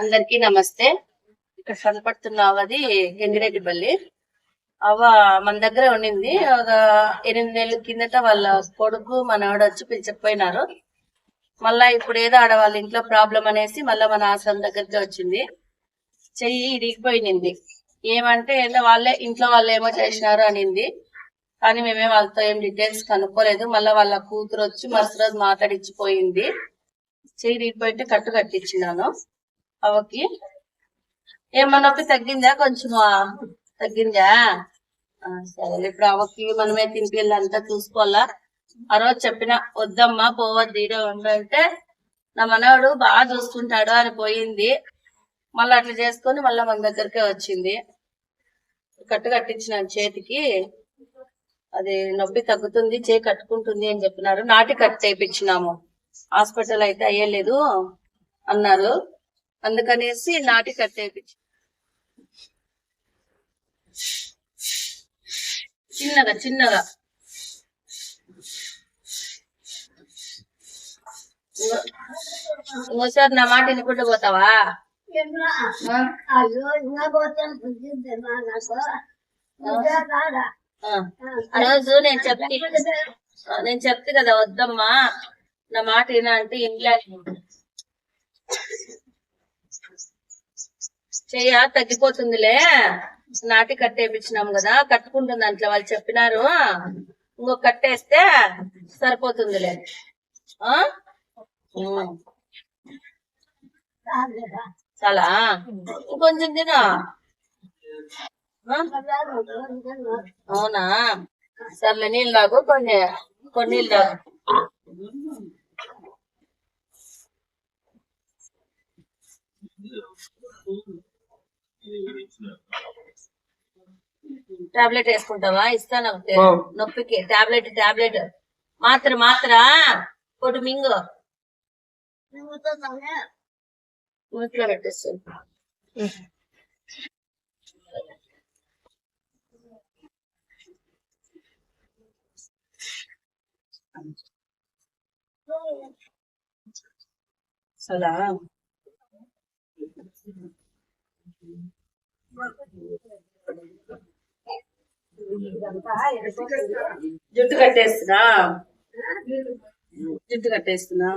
అందరికి నమస్తే. ఇక్కడ కనపడుతున్నావు అది గంగిరెడ్డిపల్లి. అవ్వ మన దగ్గర ఉండింది. ఒక ఎనిమిది నెలల కిందట వాళ్ళ కొడుకు మనవాడు వచ్చి పిలిచకపోయినారు. మళ్ళా ఇప్పుడు ఏదో ఆడవాళ్ళ ఇంట్లో ప్రాబ్లం అనేసి మళ్ళా మన ఆశ్రమం దగ్గరికి వచ్చింది. చెయ్యి ఇరిగిపోయింది ఏమంటే ఏదో వాళ్ళే ఇంట్లో వాళ్ళు ఏమో చేసినారు అనింది. కానీ మేమే వాళ్ళతో ఏం డీటెయిల్స్ కనుక్కోలేదు. మళ్ళా వాళ్ళ కూతురు వచ్చి మరుసటి రోజు మాట్లాడిచ్చిపోయింది. చెయ్యి ఇరిగిపోయింటే కట్టు కట్టించినాను. అవకి ఏమన్నా నొప్పి తగ్గిందా కొంచెము? తగ్గిందా? సరే ఇప్పుడు అవకి మనమే తినిపిల్లంతా చూసుకోవాలా? ఆ రోజు చెప్పిన వద్దమ్మా పోవద్దు ఈడ ఉండంటే నా మనవాడు బాగా చూసుకుంటాడు అని పోయింది. మళ్ళీ అట్లా చేసుకొని మళ్ళీ మన దగ్గరకే వచ్చింది. కట్టు కట్టించిన చేతికి అది నొప్పి తగ్గుతుంది చేయి కట్టుకుంటుంది అని చెప్పినారు. నాటి కట్టు చేయించినాము. హాస్పిటల్ అయితే అయ్యలేదు అన్నారు. అందుకనేసి నాటి కట్టేది చిన్నగా చిన్నగా. ఓసారి ఇంకోసారి నా మాట వినుకుంటూ పోతావా? ఆ? రోజు నేను చెప్తే నేను చెప్తే కదా వద్దమ్మా. నా మాట ఏనా అంటే ఇంగ్లాండ్ చెయ్య తగ్గిపోతుందిలే. నాటి కట్టేపించినాం కదా కట్టుకుంటుంది అంట్లో వాళ్ళు చెప్పినారు. ఇంకో కట్టేస్తే సరిపోతుందిలే. ఆ? చాలా? ఇంకొంచెం తిను. అవునా? సర్లే నీళ్ళు తాగు కొన్ని కొన్ని నీళ్ళు తాగు. టాబ్లెట్ వేసుకుంటావా? ఇస్తాను. నొప్పికి. Tablet tablet. మాత్ర మాత్ర. కొడు మింగు. పెట్టేస్తాను అలా జుట్టు కట్టేస్తున్నా. జుట్టు కట్టేస్తున్నా.